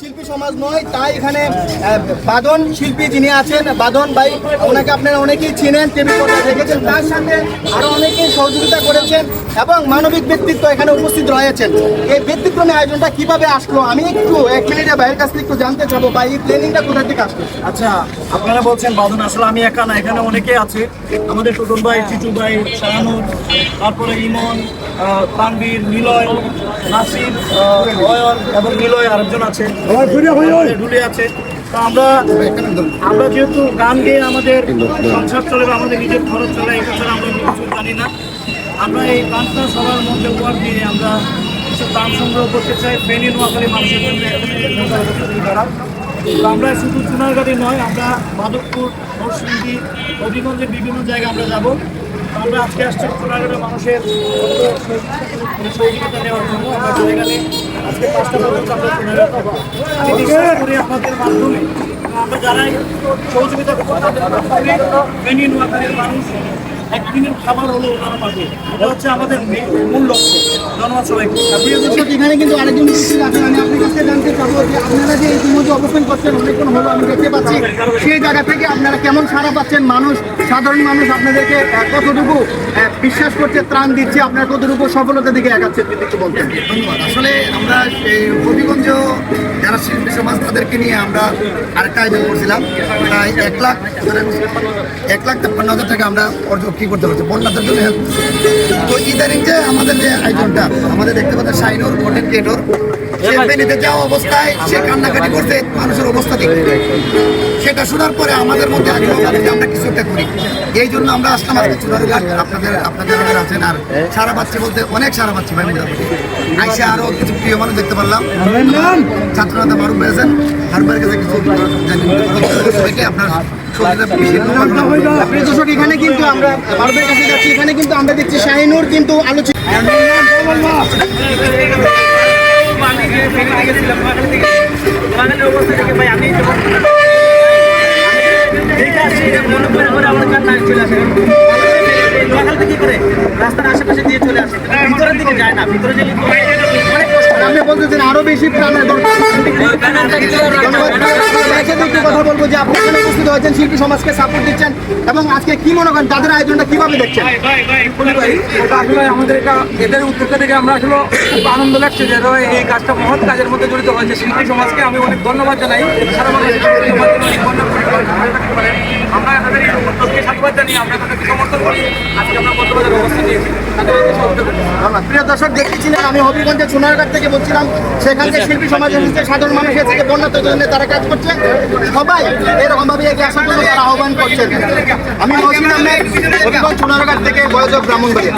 শিল্পী সমাজ নয়, তাই এখানে বাদন শিল্পী যিনি আছেন, বাদন ভাই, ওনাকে আপনারা অনেকেই চিনেন টিভি পর্দায় দেখেছেন তার সাথে আরও অনেকেই সহযোগিতা করেছেন এবং মানবিক ব্যক্তিত্ব এখানে উপস্থিত রয়েছেন। এই ব্যক্তিক্রমী আয়োজনটা কীভাবে আসলো? আমি একটু, এক মিনিটে ভাইয়ের কাছ থেকে একটু জানতে চাবো বা এই প্ল্যানিংটা কোথা থেকে আসলো? আচ্ছা আপনারা বলছেন বাদন, আসলে আমি একা না, এখানে অনেকে আছে। আমাদের টোটন ভাই, চিচু ভাই শাহানুর তারপরে ইমন তানবীর নিলয়, নাসির এবং নিলয় আরেকজন আছে। আমাদের ঢুলে আছে। তো আমরা আমরা যেহেতু গান গেয়ে আমাদের সংসার চলে বা আমাদের নিজের খরচ চলে এটা ছাড়া আমরা কিছু জানি না। আমরা এই গানটা সবার মধ্যে উপহার দিয়ে আমরা কিছু দান সংগ্রহ করতে চাই। ফেনী নোয়াখালী মানুষের জন্য আমরা শুধু চুনারগাড়ি নয় আমরা মাধবপুর নরসিংদী হবিগঞ্জের বিভিন্ন জায়গায় আমরা যাব। আমরা আজকে আসছি চুনারগাড়ির মানুষের আজকে আপনাদের মাধ্যমে আমরা যারাই সহযোগিতা করতে মানুষ। একদিনের খাবার হলো ওনারা এটা হচ্ছে আমাদের মূল লক্ষ্য। ধন্যবাদ সবাইকে। এখানে কিন্তু আরেকজন উপস্থিত আছেন, আমি আপনার কাছে জানতে চাবো যে আপনারা যে ইতিমধ্যে অবস্থান করছেন, অনেকক্ষণ হলো আমি দেখতে পাচ্ছি, সেই জায়গা থেকে আপনারা কেমন সাড়া পাচ্ছেন? মানুষ, সাধারণ মানুষ আপনাদেরকে কতটুকু বিশ্বাস করছে, ত্রাণ দিচ্ছে, আপনারা কতটুকু সফলতার দিকে এগাচ্ছেন যদি একটু বলতেন। ধন্যবাদ। আসলে আমরা এই হবিগঞ্জ যারা শিল্পী সমাজ, তাদেরকে নিয়ে আমরা আরেকটা আয়োজন করছিলাম। প্রায় এক লাখ এক লাখ তেপ্পান্ন হাজার টাকা আমরা অর্জন কি করতে পারছি? বন্যাদের জন্য তো ইদানিং যে আমাদের যে আয়োজনটা, আমাদের দেখতে পাচ্ছেন শাইনুর 别走。অবস্থায় সে কান্নাকাটি করছে, মানুষের অবস্থা দেখে সেটা শোনার পরে আমাদের মধ্যে আগ্রহ কিছু একটা করি। এই জন্য আমরা আসলাম আপনাদের আপনাদের আছেন আর সারা পাচ্ছি বলতে অনেক সারা পাচ্ছি ভাই আইসে আরও কিছু প্রিয় মানুষ দেখতে পারলাম। ছাত্রনেতা এখানে কিন্তু আমরা কিন্তু আমরা দেখছি শাহিনুর কিন্তু আলোচিত আমি যে ফেরি থেকে ছিলাম নোয়াখালী থেকে নোয়াখালীর অবস্থা থেকে ভাই আমি যখন দেখে আসছি এটা মনে করে করে আমার কান্না চলে আসে। নোয়াখালী থেকে কি করে রাস্তার আশেপাশে দিয়ে চলে আসে। ভিতরের দিকে যায় না ভিতরে গেলে অনেক কষ্ট। আপনি বলতেছেন আরও বেশি প্রাণের কথা বলব যে আপনি এখানে উপস্থিত হয়েছেন শিল্পী সমাজকে সাপোর্ট দিচ্ছেন এবং আজকে কি মনে করেন তাদের আয়োজনটা কীভাবে দেখছেন? আসলে আমাদের এটা এদের উদ্যোগটা থেকে আমরা আসলে খুব আনন্দ লাগছে যে এই কাজটা মহৎ কাজের মধ্যে জড়িত হয়েছে। শিল্পী সমাজকে আমি অনেক ধন্যবাদ জানাই। সারা বাংলাদেশের তাদের এই উদ্যোগকে সাধুবাদ জানিয়ে আমরা তাদেরকে সমর্থন করি। আজকে আমরা বর্তমানের অবস্থা নিয়েছি। তাদের এই সহযোগিতা করছি। ধন্যবাদ। প্রিয় দর্শক দেখেছিলেন আমি হবিগঞ্জের সোনারঘাট থেকে বলছিলাম সেখানে শিল্পী সমাজ এসেছে সাধারণ মানুষ এসেছে বন্যার জন্য তারা কাজ করছে। সবাই এরকম ভাবে এগিয়ে আসার জন্য তারা আহ্বান করছেন আমি মহসিন আহমেদ হবিগঞ্জ সোনারঘাট থেকে বয়োজক ব্রাহ্মণবাড়িয়া।